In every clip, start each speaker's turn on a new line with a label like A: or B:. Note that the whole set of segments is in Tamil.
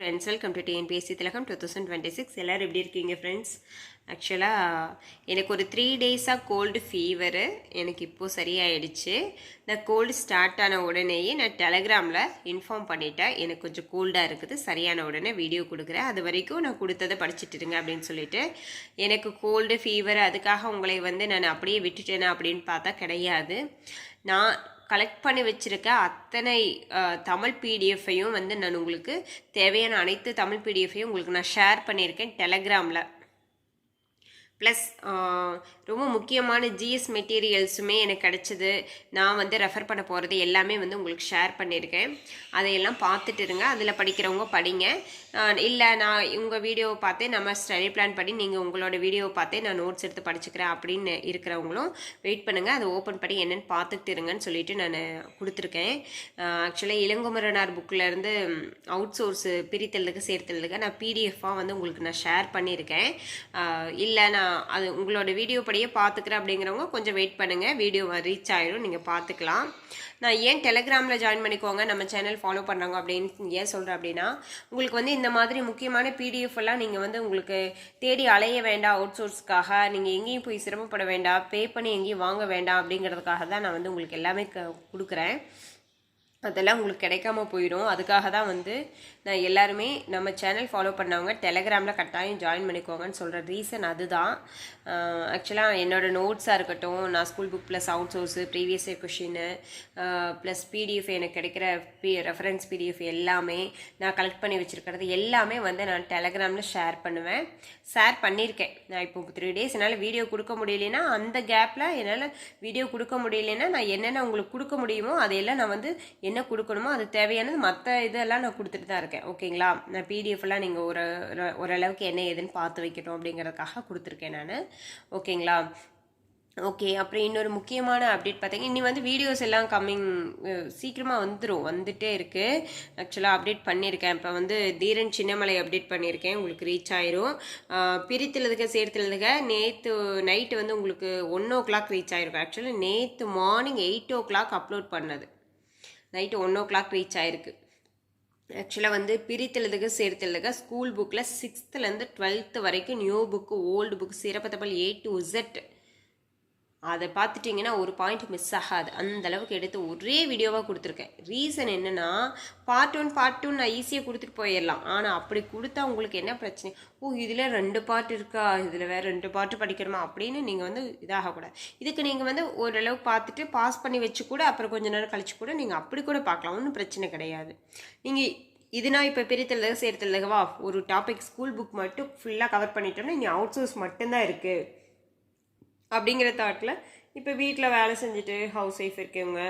A: Friends welcome to TNPSC Thilagam two thousand twenty six எல்லோரும் எப்படி இருக்கீங்க ஃப்ரெண்ட்ஸ் ஆக்சுவலாக எனக்கு ஒரு த்ரீ டேஸாக கோல்டு ஃபீவரு எனக்கு இப்போது சரியாயிடுச்சு. இந்த கோல்டு ஸ்டார்ட் ஆன உடனேயே நான் டெலகிராமில் இன்ஃபார்ம் பண்ணிட்டேன். எனக்கு கொஞ்சம் கோல்டாக இருக்குது. சரியான உடனே வீடியோ கொடுக்குறேன். அது வரைக்கும் நான் கொடுத்ததை படிச்சுட்டு இருங்க அப்படின்னு சொல்லிட்டு எனக்கு கோல்டு ஃபீவர் அதுக்காக உங்களை வந்து நான் அப்படியே விட்டுட்டேனா அப்படின்னு பார்த்தா கிடையாது. நான் கலெக்ட் பண்ணி வச்சுருக்க அத்தனை தமிழ் பிடிஎஃப்பையும் வந்து நான் உங்களுக்கு தேவையான அனைத்து தமிழ் பிடிஎஃப்பையும் உங்களுக்கு நான் ஷேர் பண்ணியிருக்கேன் டெலகிராமில் ப்ளஸ் ரொம்ப முக்கியமான ஜிஎஸ் மெட்டீரியல்ஸுமே எனக்கு கிடச்சிது. நான் வந்து ரெஃபர் பண்ண போகிறது எல்லாமே வந்து உங்களுக்கு ஷேர் பண்ணியிருக்கேன். அதையெல்லாம் பார்த்துட்டு இருங்க. அதில் படிக்கிறவங்க படிங்க. இல்லை நான் உங்கள் வீடியோவை பார்த்தே நம்ம ஸ்டடி பிளான் பண்ணி நீங்கள் உங்களோட வீடியோவை பார்த்தே நான் நோட்ஸ் எடுத்து படிச்சுக்கிறேன் அப்படின்னு இருக்கிறவங்களும் வெயிட் பண்ணுங்கள் அதை ஓப்பன் பண்ணி என்னென்னு பார்த்துக்கிட்டு இருங்கன்னு சொல்லிட்டு நான் கொடுத்துருக்கேன். ஆக்சுவலாக இளங்குமரனார் புக்கிலேருந்து அவுட் சோர்ஸு பிரித்தலுக்கு சேர்த்தலுக்கு நான் பிடிஎஃபாக வந்து உங்களுக்கு நான் ஷேர் பண்ணியிருக்கேன். இல்லை நான் அது உங்களோட வீடியோ படியே பார்த்துக்கிறேன் அப்படிங்கிறவங்க கொஞ்சம் வெயிட் பண்ணுங்கள் வீடியோ ரீச் ஆகிடும் நீங்கள் பார்த்துக்கலாம் நான் ஏன் டெலகிராமில் ஜாயின் பண்ணிக்கோங்க? நம்ம சேனல் ஃபாலோ பண்ணுறாங்க அப்படின்னு ஏன் சொல்கிறேன் அப்படின்னா உங்களுக்கு வந்து இந்த மாதிரி முக்கியமான பிடிஎஃப் எல்லாம் நீங்கள் வந்து உங்களுக்கு தேடி அலைய வேண்டாம். அவுட் சோர்ஸ்க்காக நீங்கள் எங்கேயும் போய் சிரமப்பட வேண்டாம். பே பண்ணி எங்கேயும் வாங்க வேண்டாம் அப்படிங்கிறதுக்காக தான் நான் வந்து உங்களுக்கு எல்லாமே க கொடுக்குறேன். அதெல்லாம் உங்களுக்கு கிடைக்காம போயிடும். அதுக்காக தான் வந்து நான் எல்லாருமே நம்ம சேனல் ஃபாலோ பண்ணவங்க டெலகிராமில் கட்டாயம் ஜாயின் பண்ணிக்கோங்கன்னு சொல்கிற ரீசன் அதுதான். ஆக்சுவலாக என்னோடய நோட்ஸாக இருக்கட்டும் நான் school book plus out source previous year question plus PDF எனக்கு கிடைக்கிற பி ரெஃபரன்ஸ் பிடிஎஃப் எல்லாமே நான் கலெக்ட் பண்ணி வச்சுருக்கிறது எல்லாமே வந்து நான் டெலகிராமில் ஷேர் பண்ணுவேன். ஷேர் பண்ணியிருக்கேன் நான் இப்போ த்ரீ டேஸ் என்னால் வீடியோ கொடுக்க முடியலனா அந்த கேப்பில் என்னால் வீடியோ கொடுக்க முடியலன்னா நான் என்னென்ன உங்களுக்கு கொடுக்க முடியுமோ அதையெல்லாம் நான் வந்து என்ன கொடுக்கணுமோ அது தேவையானது மற்ற இதெல்லாம் நான் கொடுத்துட்டு தான் இருக்கேன். ஓகேங்களா? நான் பிடிஎஃப்லாம் நீங்கள் ஒரு ஓரளவுக்கு என்ன ஏதுன்னு பார்த்து வைக்கணும் அப்படிங்கிறதுக்காக கொடுத்துருக்கேன் நான். ஓகேங்களா? ஓகே அப்புறம் இன்னொரு முக்கியமான அப்டேட் பார்த்தீங்கன்னா இனி வந்து வீடியோஸ் எல்லாம் கம்மிங் சீக்கிரமாக வந்துடும் வந்துட்டே இருக்குது ஆக்சுவலாக அப்டேட் பண்ணியிருக்கேன் இப்போ வந்து தீரன் சின்னமலை அப்டேட் பண்ணியிருக்கேன் உங்களுக்கு ரீச் ஆயிரும். அஹ், பிரித்தெழுதுக நேற்று நைட்டு வந்து உங்களுக்கு ஒன் ஓ கிளாக் ரீச் ஆயிருக்கும். ஆக்சுவலி நேற்று morning eight o'clock upload பண்ணது. Night one o'clock reach ஆயிருக்கு ஆக்சுவலாக வந்து பிரித்தெழுதுக சேர்த்தெழுதுக ஸ்கூல் புக்கில் சிக்ஸ்த்துலேருந்து டுவெல்த்து வரைக்கும் நியூ புக்கு ஓல்டு புக் சிறப்பு தபால் ஏ டு Z அதை பார்த்துட்டிங்கன்னா ஒரு பாயிண்ட் மிஸ் ஆகாது. அந்த அளவுக்கு எடுத்து ஒரே வீடியோவாக கொடுத்துருக்கேன். ரீசன் என்னென்னா பார்ட் ஒன் பார்ட் டூ நான் ஈஸியாக கொடுத்துட்டு போயிடலாம். ஆனால் அப்படி கொடுத்தா உங்களுக்கு என்ன பிரச்சனை? ஓ இதில் ரெண்டு பார்ட் இருக்கா? இதில் வேறு ரெண்டு பார்ட்டு படிக்கணுமா? அப்படின்னு நீங்கள் வந்து இதாகக்கூடாது. இதுக்கு நீங்கள் வந்து ஓரளவு பார்த்துட்டு பாஸ் பண்ணி வச்சு கூட அப்புறம் கொஞ்ச நேரம் கழிச்சு கூட நீங்கள் அப்படி கூட பார்க்கலாம். ஒன்றும் பிரச்சனை கிடையாது. நீங்கள் இதுனா இப்போ பிரித்தல் சேர்த்தல்லவா ஒரு டாபிக் ஸ்கூல் புக் மட்டும் ஃபுல்லாக கவர் பண்ணிட்டோம்னா இனி அவுட் சோர்ஸ் மட்டும்தான் இருக்குது அப்படிங்கிற தாட்டில் இப்போ வீட்டில் வேலை செஞ்சுட்டு ஹவுஸ் ஒய்ஃப் இருக்கவங்க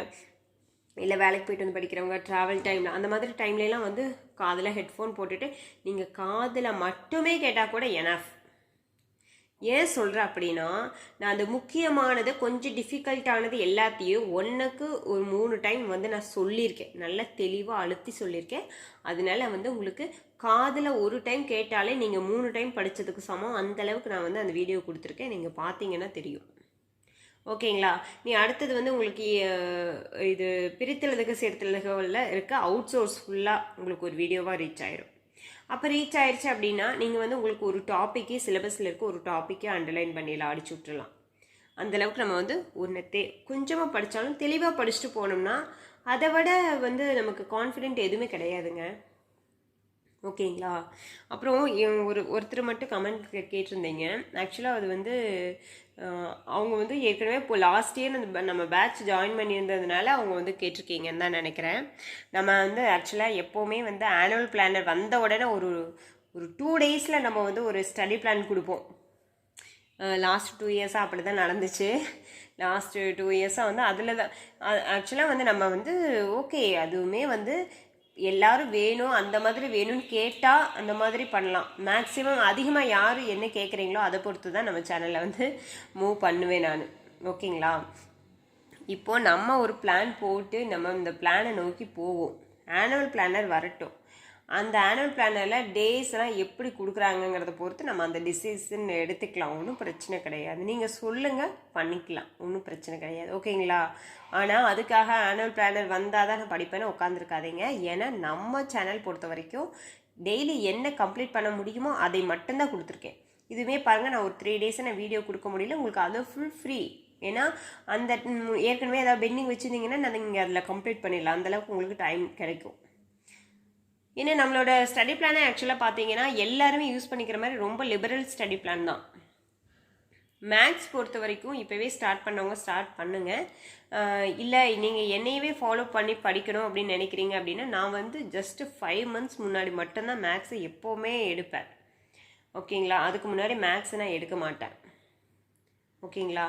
A: இல்லை வேலைக்கு போயிட்டு வந்து படிக்கிறவங்க ட்ராவல் டைமில் அந்த மாதிரி டைம்லலாம் வந்து காதில் ஹெட்ஃபோன் போட்டுட்டு நீங்கள் காதில் மட்டுமே கேட்டால் கூட எனஃப் ஏன் சொல்கிறேன் அப்படின்னா நான் அந்த முக்கியமானது கொஞ்சம் டிஃபிகல்ட்டானது எல்லாத்தையும் ஒன்றுக்கு ஒரு மூணு டைம் வந்து நான் சொல்லியிருக்கேன். நல்லா தெளிவாக அழுத்தி சொல்லியிருக்கேன். அதனால வந்து உங்களுக்கு காதில் ஒரு டைம் கேட்டாலே நீங்கள் மூணு டைம் படித்ததுக்கு சமம். அந்த அளவுக்கு நான் வந்து அந்த வீடியோ கொடுத்துருக்கேன். நீங்கள் பார்த்தீங்கன்னா தெரியும். ஓகேங்களா? நீ அடுத்தது வந்து உங்களுக்கு இது பிரித்தெழுதுக சேர்த்தெழுதுகளில் இருக்க அவுட் சோர்ஸ் ஃபுல்லாக உங்களுக்கு ஒரு வீடியோவாக ரீச் ஆயிரும். அப்போ ரீச் ஆயிடுச்சு அப்படின்னா நீங்கள் வந்து உங்களுக்கு ஒரு டாப்பிக்கே சிலபஸில் இருக்க ஒரு டாப்பிக்கே அண்டர்லைன் பண்ணிடலாம் அடிச்சு விட்டுலாம் அந்தளவுக்கு நம்ம வந்து ஒன்று தே கொஞ்சமாக படித்தாலும் தெளிவாக படிச்சுட்டு போனோம்னா அதை விட வந்து நமக்கு கான்ஃபிடென்ட் எதுவுமே கிடையாதுங்க. ஓகேங்களா? அப்புறம் ஒரு ஒருத்தர் மட்டும் கமெண்ட் கேட்டிருந்தீங்க. ஆக்சுவலாக அது வந்து அவங்க வந்து ஏற்கனவே இப்போ லாஸ்ட் இயர் அந்த நம்ம பேட்ச் ஜாயின் பண்ணியிருந்ததுனால அவங்க வந்து கேட்டிருக்கீங்கன்னு தான் நினைக்கிறேன். நம்ம வந்து ஆக்சுவலாக எப்போவுமே வந்து ஆனுவல் பிளானர் வந்த உடனே ஒரு ஒரு டூ டேஸில் நம்ம வந்து ஒரு ஸ்டடி பிளான் கொடுப்போம். லாஸ்ட் டூ இயர்ஸாக அப்படி தான் நடந்துச்சு. லாஸ்ட்டு டூ இயர்ஸாக வந்து அதில் தான் ஆக்சுவலாக வந்து நம்ம வந்து ஓகே அதுவுமே வந்து எல்லாரும் வேணும் அந்த மாதிரி வேணும்னு கேட்டால் அந்த மாதிரி பண்ணலாம். மேக்ஸிமம் அதிகமாக யார் என்ன கேட்குறீங்களோ அதை பொறுத்து தான் நம்ம சேனலில் வந்து மூவ் பண்ணுவேன் நான். ஓகேங்களா இப்போ நம்ம ஒரு பிளான் போட்டு நம்ம இந்த பிளானை நோக்கி போவோம். ஆனுவல் பிளானர் வரட்டும். அந்த ஆனுவல் பிளானரில் டேஸ்லாம் எப்படி கொடுக்குறாங்கங்கிறத பொறுத்து நம்ம அந்த டிசிஷன் எடுத்துக்கலாம். ஒன்றும் பிரச்சனை கிடையாது. நீங்கள் சொல்லுங்கள் பண்ணிக்கலாம். ஒன்றும் பிரச்சனை கிடையாது. ஓகேங்களா ஆனால் அதுக்காக ஆனுவல் பிளானர் வந்தால் தான் நான் படிப்பேன்னு உட்காந்துருக்காதீங்க ஏன்னா நம்ம சேனல் பொறுத்த வரைக்கும் டெய்லி என்ன கம்ப்ளீட் பண்ண முடியுமோ அதை மட்டும்தான் கொடுத்துருக்கேன். இதுவுமே பாருங்கள் நான் ஒரு த்ரீ டேஸை நான் வீடியோ கொடுக்க முடியல. உங்களுக்கு அது ஃபுல் ஃப்ரீ ஏன்னா அந்த ஏற்கனவே ஏதாவது பெண்டிங் வச்சுருந்தீங்கன்னா நான் நீங்கள் அதில் கம்ப்ளீட் பண்ணிடலாம். அந்தளவுக்கு உங்களுக்கு டைம் கிடைக்கும். ஏன்னா நம்மளோட ஸ்டடி பிளானை ஆக்சுவலாக பார்த்தீங்கன்னா எல்லாருமே யூஸ் பண்ணிக்கிற மாதிரி ரொம்ப லிபரல் ஸ்டடி பிளான் தான். மேக்ஸ் பொறுத்த வரைக்கும் இப்போவே ஸ்டார்ட் பண்ணவங்க ஸ்டார்ட் பண்ணுங்கள் இல்லை நீங்கள் என்னையவே ஃபாலோ பண்ணி படிக்கணும் அப்படின்னு நினைக்கிறீங்க அப்படின்னா நான் வந்து ஜஸ்ட்டு ஃபைவ் மந்த்ஸ் முன்னாடி மட்டும்தான் மேக்ஸை எப்போவுமே எடுப்பேன். ஓகேங்களா அதுக்கு முன்னாடி மேக்ஸை நான் எடுக்க மாட்டேன். ஓகேங்களா?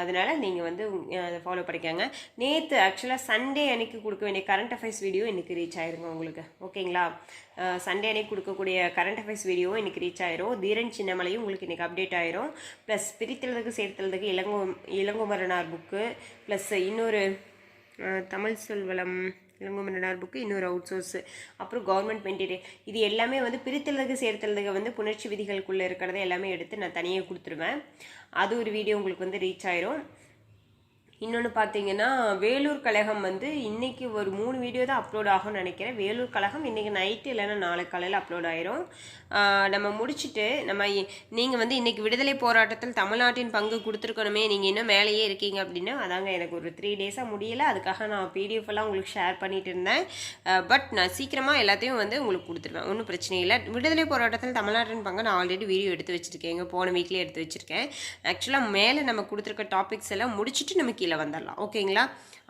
A: அதனால் நீங்கள் வந்து அதை ஃபாலோ பண்ணிக்கோங்க. நேற்று ஆக்சுவலாக சண்டே அன்னைக்கு கொடுக்க வேண்டிய கரண்ட் அஃபேர்ஸ் வீடியோ இன்றைக்கி ரீச் ஆயிருங்க உங்களுக்கு. ஓகேங்களா? சண்டே அன்னைக்கு கொடுக்கக்கூடிய கரண்ட் அஃபேர்ஸ் வீடியோ இன்றைக்கி ரீச் ஆயிரும். தீரன் சின்னமலையும் உங்களுக்கு இன்றைக்கி அப்டேட் ஆயிரும். ப்ளஸ் பிரித்தெழுதுக்கு சேர்த்துறதுக்கு இளங்கோ இளங்கோமரனார் புக்கு ப்ளஸ் இன்னொரு தமிழ் சொல்வளம் இளங்கோமரனார் புக்கு இன்னொரு அவுட் சோர்ஸ் அப்புறம் கவர்மெண்ட் மெட்டீரியல் இது எல்லாமே வந்து பிரித்தலுக்கு சேர்த்தலுக்கு வந்து புணர்ச்சி விதிகளுக்குள்ளே இருக்கிறத எல்லாமே எடுத்து நான் தனியாக கொடுத்துருவேன். அது ஒரு வீடியோ உங்களுக்கு வந்து ரீச் ஆயிரும். இன்னொன்று பார்த்தீங்கன்னா வேலூர் கழகம் வந்து இன்றைக்கி ஒரு மூணு வீடியோ தான் அப்லோட் ஆகும்னு நினைக்கிறேன். வேலூர் கழகம் இன்றைக்கி நைட்டு இல்லைன்னா நாளை காலையில் அப்லோட் ஆயிரும். நம்ம முடிச்சுட்டு நம்ம நீங்கள் வந்து இன்னைக்கு விடுதலை போராட்டத்தில் தமிழ்நாட்டின் பங்கு கொடுத்துருக்கணுமே நீங்கள் இன்னும் மேலேயே இருக்கீங்க அப்படின்னா அதாங்க எனக்கு ஒரு த்ரீ டேஸாக முடியல. அதுக்காக நான் பிடிஎஃப் எல்லாம் உங்களுக்கு ஷேர் பண்ணிட்டு இருந்தேன். பட் நான் சீக்கிரமாக எல்லாத்தையும் வந்து உங்களுக்கு கொடுத்துருவேன். ஒன்றும் பிரச்சனை இல்லை. விடுதலை போராட்டத்தில் தமிழ்நாட்டின் பங்கு நான் ஆல்ரெடி வீடியோ எடுத்து வச்சுருக்கேன். போன வீக்லேயே எடுத்து வச்சுருக்கேன். ஆக்சுவலாக மேலே நம்ம கொடுத்துருக்க டாபிக்ஸ் எல்லாம் முடிச்சுட்டு நம்ம கீழே வந்துடலாம். ஓகேங்களா?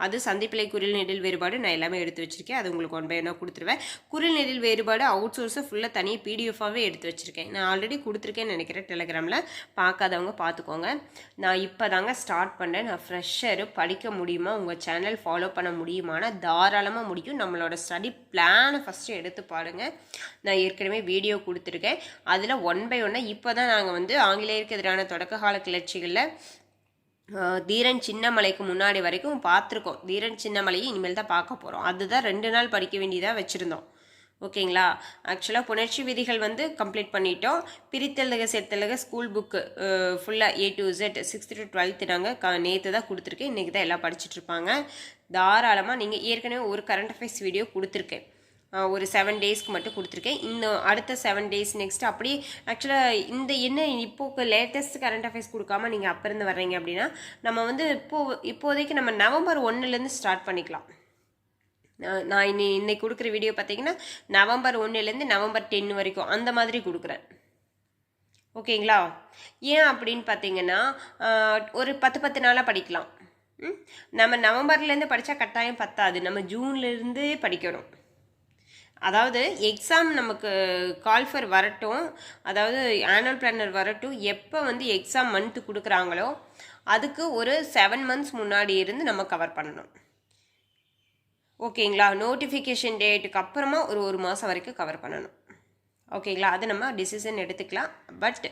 A: அது சந்திப்பிலை குரில் நெடில் வேறுபாடு நான் எல்லாமே எடுத்து வச்சிருக்கேன். அது உங்களுக்கு ஒன் பை ஒன்னாக கொடுத்துருவேன். குரில் நெடில் வேறுபாடு அவுட் சோர்ஸை ஃபுல்லாக தனியாக பிடிஎஃபாகவே எடுத்து வச்சுருக்கேன். நான் ஆல்ரெடி கொடுத்துருக்கேன்னு நினைக்கிறேன் டெலிகிராமில் பார்க்காதவங்க பார்த்துக்கோங்க. நான் இப்போ தாங்க ஸ்டார்ட் பண்ணேன். நான் ஃப்ரெஷ்ஷரு படிக்க முடியுமா? உங்கள் சேனல் ஃபாலோ பண்ண முடியுமானா? தாராளமாக முடியும். நம்மளோட ஸ்டடி பிளானை ஃபஸ்ட்டு எடுத்து பாருங்கள் நான் ஏற்கனவே வீடியோ கொடுத்துருக்கேன். அதில் ஒன் பை ஒன்னாக இப்போ தான் நாங்கள் வந்து ஆங்கிலேயருக்கு எதிரான தொடக்க கால கிளர்ச்சிகளில் தீரன் சின்னமலைக்கு முன்னாடி வரைக்கும் பார்த்துருக்கோம். தீரன் சின்னமலையை இனிமேல் தான் பார்க்க போகிறோம் அதுதான் ரெண்டு நாள் படிக்க வேண்டியதாக வச்சுருந்தோம். ஓகேங்களா? ஆக்சுவலாக புணர்ச்சி விதிகள் வந்து கம்ப்ளீட் பண்ணிட்டோம். பிரித்தெழுக சேர்த்தெழுக ஸ்கூல் புக்கு ஃபுல்லாக A to Z sixth to twelfth நாங்கள் க நேற்று தான் கொடுத்துருக்கேன். இன்றைக்கி தான் எல்லாம் படிச்சுட்ருப்பாங்க தாராளமாக நீங்கள் ஏற்கனவே ஒரு கரண்ட் அஃபேர்ஸ் வீடியோ கொடுத்துருக்கேன். ஒரு செவன் டேஸ்க்கு மட்டும் கொடுத்துருக்கேன். இன்னும் அடுத்த செவன் டேஸ் நெக்ஸ்ட் அப்படியே ஆக்சுவலாக இந்த என்ன இப்போ லேட்டஸ்ட் கரண்ட் அஃபேர்ஸ் கொடுக்காம நீங்கள் அப்போருந்து வர்றீங்க அப்படின்னா நம்ம வந்து இப்போ இப்போதைக்கு நம்ம நவம்பர் ஒன்றுலேருந்து ஸ்டார்ட் பண்ணிக்கலாம். நான் இன்னி இன்னைக்கு கொடுக்குற வீடியோ பார்த்தீங்கன்னா நவம்பர் ஒன்றுலேருந்து நவம்பர் டென் வரைக்கும் அந்த மாதிரி கொடுக்குறேன். ஓகேங்களா? ஏன் அப்படின்னு பார்த்தீங்கன்னா ஒரு பத்து பத்து நாளாக படிக்கலாம். நம்ம நவம்பர்லேருந்து படித்தா கட்டாயம் பத்தாது. நம்ம ஜூன்லேருந்து படிக்கணும். அதாவது எக்ஸாம் நமக்கு கால்ஃபர் வரட்டும். அதாவது ஆனுவல் பிளானர் வரட்டும். எப்போ வந்து எக்ஸாம் மந்த்து கொடுக்குறாங்களோ அதுக்கு ஒரு செவன் மந்த்ஸ் முன்னாடி இருந்து நம்ம கவர் பண்ணணும். ஓகேங்களா நோட்டிஃபிகேஷன் டேட்டுக்கு அப்புறமா ஒரு ஒரு மாதம் வரைக்கும் கவர் பண்ணணும். ஓகேங்களா? அது நம்ம டிசிஷன் எடுத்துக்கலாம். பட்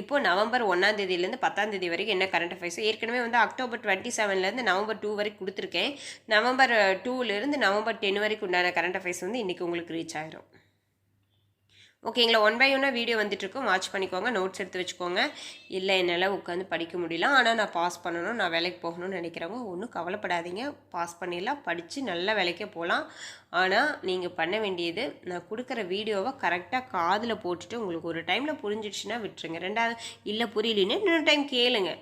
A: இப்போது நவம்பர் ஒன்றாம் தேதியிலேருந்து பத்தாம் தேதி வரைக்கும் என்ன கரண்ட் அஃபேர்ஸ் ஏற்கனவே வந்து அக்டோபர் டுவெண்ட்டி செவன்லேருந்து நவம்பர் டூ வரைக்கும் கொடுத்துருக்கேன். நவம்பர் டூலேருந்து நவம்பர் டென் வரைக்கும் உண்டான கரண்ட் அஃபேர்ஸ் வந்து இன்றைக்கி உங்களுக்கு ரீச் ஆயிரும். ஓகேங்களா ஒன் பை ஒன்னாக வீடியோ வந்துட்டுருக்கும் வாட்ச் பண்ணிக்கோங்க. நோட்ஸ் எடுத்து வச்சுக்கோங்க. இல்லை என்னால் உட்காந்து படிக்க முடியல. ஆனால் நான் பாஸ் பண்ணணும். நான் வேலைக்கு போகணும்னு நினைக்கிறவங்க ஒன்றும் கவலைப்படாதீங்க. பாஸ் பண்ணிடலாம். படித்து நல்ல வேலைக்கே போகலாம். ஆனால் நீங்கள் பண்ண வேண்டியது நான் கொடுக்குற வீடியோவை கரெக்டாக காதில் போட்டுட்டு உங்களுக்கு ஒரு டைமில் புரிஞ்சிடுச்சுன்னா விட்டுருங்க. ரெண்டாவது இல்லை புரியலன்னு இன்னொரு டைம் கேளுங்க.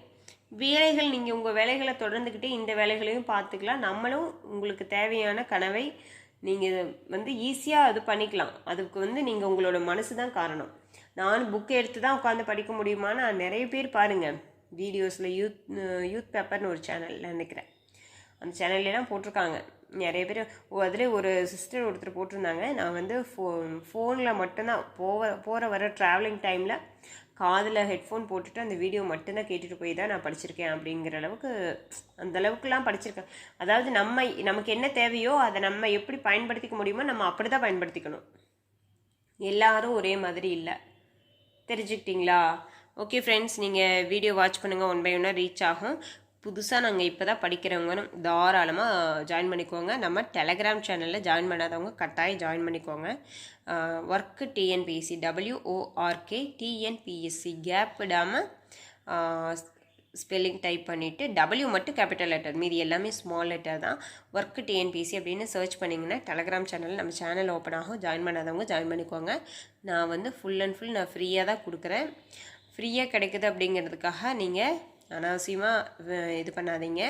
A: வேலைகள் நீங்கள் உங்கள் வேலைகளை தொடர்ந்துக்கிட்டே இந்த வேலைகளையும் பார்த்துக்கலாம். நம்மளும் உங்களுக்கு தேவையான கனவை நீங்கள் வந்து ஈஸியாக அது பண்ணிக்கலாம். அதுக்கு வந்து நீங்கள் உங்களோட மனசு தான் காரணம். நான் புக் எடுத்து தான் உட்காந்து படிக்க முடியுமான்னு நிறைய பேர் பாருங்கள் வீடியோஸில் யூத் யூத் பேப்பர்னு ஒரு சேனலில் நினைக்கிறேன். அந்த சேனல்லாம் போட்டிருக்காங்க. நிறைய பேர் அதில் ஒரு சிஸ்டர் ஒருத்தர் போட்டிருந்தாங்க. நான் வந்து ஃபோ ஃபோனில் மட்டும்தான் போக போகிற வர ட்ராவலிங் டைமில் காதில் ஹெட்ஃபோன் போட்டுட்டு அந்த வீடியோ மட்டும்தான் கேட்டுட்டு போய் தான் நான் படிச்சிருக்கேன் அப்படிங்கிற அளவுக்கு அந்த அளவுக்குலாம் படிச்சிருக்கேன். அதாவது நம்ம நமக்கு என்ன தேவையோ அதை நம்ம எப்படி பயன்படுத்திக்க முடியுமோ நம்ம அப்படி தான் பயன்படுத்திக்கணும். எல்லாரும் ஒரே மாதிரி இல்லை. தெரிஞ்சுக்கிட்டீங்களா? ஓகே ஃப்ரெண்ட்ஸ் நீங்கள் வீடியோ வாட்ச் பண்ணுங்கள் ஒன் பை ஒன்னாக ரீச் ஆகும். புதுசாக நாங்கள் இப்போ தான் படிக்கிறவங்கன்னு தாராளமாக ஜாயின் பண்ணிக்கோங்க. நம்ம டெலகிராம் சேனலில் ஜாயின் பண்ணாதவங்க கட்டாயம் ஜாயின் பண்ணிக்கோங்க. Work TNPSC W O R K TNPSC gap விடாமல் ஸ்பெல்லிங் டைப் பண்ணிவிட்டு டபிள்யூ மட்டும் கேபிட்டல் லெட்டர் மீதி எல்லாமே ஸ்மால் லெட்டர் தான். ஒர்க்கு டிஎன்பிசி அப்படின்னு சர்ச் பண்ணிங்கன்னா டெலகிராம் சேனல் நம்ம சேனல் ஓப்பன் ஆகும். ஜாயின் பண்ணாதவங்க ஜாயின் பண்ணிக்கோங்க. நான் வந்து ஃபுல் அண்ட் ஃபுல் நான் ஃப்ரீயாக தான் கொடுக்குறேன். ஃப்ரீயாக கிடைக்குது அப்படிங்கிறதுக்காக நீங்கள் அனாவசியமாக இது பண்ணாதீங்க.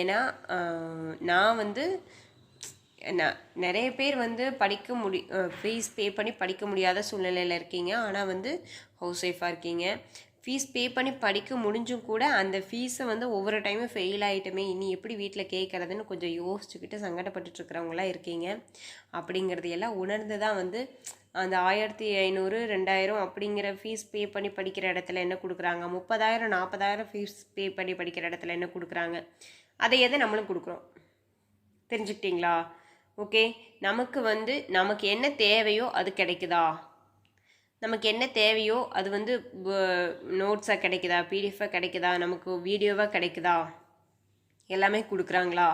A: ஏன்னா நான் வந்து நான் நிறைய பேர் வந்து படிக்க முடி ஃபீஸ் பே பண்ணி படிக்க முடியாத சூழ்நிலையில் இருக்கீங்க. ஆனால் வந்து ஹவுஸ் ஒய்ஃபாக இருக்கீங்க. ஃபீஸ் பே பண்ணி படிக்க முடிஞ்சும் கூட அந்த ஃபீஸை வந்து ஒவ்வொரு டைமும் ஃபெயில் ஆகிட்டுமே இனி எப்படி வீட்டில் கேட்குறதுன்னு கொஞ்சம் யோசிச்சுக்கிட்டு சங்கடப்பட்டுட்ருக்கிறவங்களாம் இருக்கீங்க. அப்படிங்கிறது எல்லாம் உணர்ந்து தான் வந்து அந்த ஆயிரத்தி ஐநூறு ரெண்டாயிரம் அப்படிங்கிற ஃபீஸ் பே பண்ணி படிக்கிற இடத்துல என்ன கொடுக்குறாங்க? முப்பதாயிரம் நாற்பதாயிரம் ஃபீஸ் பே பண்ணி படிக்கிற இடத்துல என்ன கொடுக்குறாங்க? அதை எதை நம்மளும் கொடுக்குறோம். தெரிஞ்சுக்கிட்டீங்களா? ஓகே நமக்கு வந்து நமக்கு என்ன தேவையோ அது கிடைக்குதா? நமக்கு என்ன தேவையோ அது வந்து நோட்ஸாக கிடைக்குதா? பிடிஎஃபாக கிடைக்குதா? நமக்கு வீடியோவாக கிடைக்குதா? எல்லாமே கொடுக்குறாங்களா?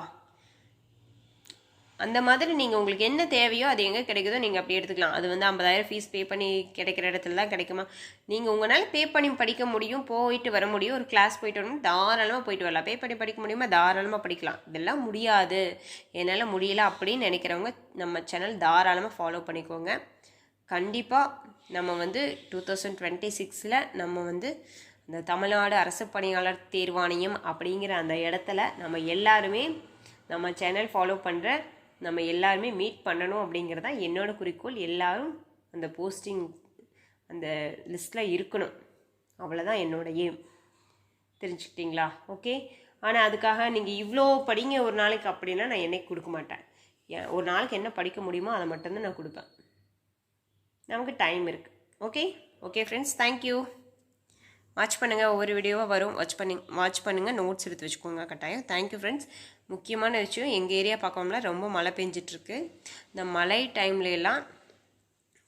A: அந்த மாதிரி நீங்கள் உங்களுக்கு என்ன தேவையோ அது எங்கே கிடைக்குதோ நீங்கள் அப்படி எடுத்துக்கலாம். அது வந்து ஐம்பதாயிரம் ஃபீஸ் பே பண்ணி கிடைக்கிற இடத்துல தான் கிடைக்குமா? நீங்கள் உங்களால் பே பண்ணி படிக்க முடியும் போயிட்டு வர முடியும் ஒரு கிளாஸ் போயிட்டு வரணும் தாராளமாக போயிட்டு வரலாம். பே பண்ணி படிக்க முடியுமா? தாராளமாக படிக்கலாம். இதெல்லாம் முடியாது. என்னால் முடியல அப்படின்னு நினைக்கிறவங்க நம்ம சேனல் தாராளமாக ஃபாலோ பண்ணிக்கோங்க. கண்டிப்பாக நம்ம வந்து டூ தௌசண்ட் டுவெண்ட்டி சிக்ஸில் நம்ம வந்து இந்த தமிழ்நாடு அரசு பணியாளர் தேர்வாணையம் அப்படிங்கிற அந்த இடத்துல நம்ம எல்லாருமே நம்ம சேனல் ஃபாலோ பண்ணுற நம்ம எல்லாருமே மீட் பண்ணணும் அப்படிங்கிறது தான் என்னோடய குறிக்கோள். எல்லாரும் அந்த போஸ்டிங் அந்த லிஸ்ட்டில் இருக்கணும். அவ்வளோதான் என்னோடய ஏம் தெரிஞ்சுக்கிட்டீங்களா? ஓகே ஆனால் அதுக்காக நீங்கள் இவ்வளோ படிங்க ஒரு நாளைக்கு அப்படின்னா நான் என்னைக்கு கொடுக்க மாட்டேன். ஏன் ஒரு நாளைக்கு என்ன படிக்க முடியுமோ அதை மட்டும்தான் நான் கொடுப்பேன். நமக்கு டைம் இருக்குது okay okay friends thank you watch பண்ணுங்கள் ஒவ்வொரு வீடியோவாக வரும். வாட்ச் பண்ணி வாட்ச் பண்ணுங்கள் நோட்ஸ் எடுத்து வச்சுக்கோங்க. கட்டாயம். தேங்க்யூ ஃப்ரெண்ட்ஸ் முக்கியமான விஷயம் எங்கள் ஏரியா பார்க்கோம்ல ரொம்ப மழை பெஞ்சிட்ருக்கு இந்த மழை டைம்ல எல்லாம்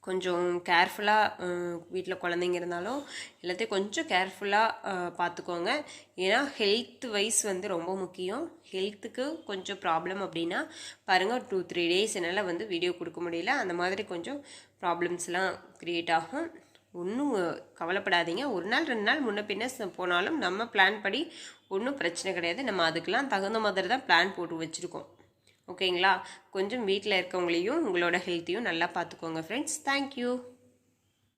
A: கொஞ்சம் கேர்ஃபுல்லாக வீட்டில் குழந்தைங்க இருந்தாலும் எல்லாத்தையும் கொஞ்சம் கேர்ஃபுல்லாக பார்த்துக்கோங்க ஏன்னா ஹெல்த் வைஸ் வந்து ரொம்ப முக்கியம். ஹெல்த்துக்கு கொஞ்சம் ப்ராப்ளம் அப்படின்னா பாருங்கள் டூ த்ரீ டேஸ் என்னால் வந்து வீடியோ கொடுக்க முடியல. அந்த மாதிரி கொஞ்சம் ப்ராப்ளம்ஸ்லாம் க்ரியேட் ஆகும். ஒன்றும் கவலைப்படாதீங்க. ஒரு நாள் ரெண்டு நாள் முன்ன பின்ன போனாலும் நம்ம பிளான் படி ஒன்றும் பிரச்சனை கிடையாது. நம்ம அதுக்கெலாம் தகுந்த மாதிரி தான் பிளான் போட்டு வச்சுருக்கோம். ஓகேங்களா? கொஞ்சம் வீட்டில் இருக்கவங்களையும் உங்களோட ஹெல்த்தையும் நல்லா பார்த்துக்கோங்க ஃப்ரெண்ட்ஸ் தேங்க்யூ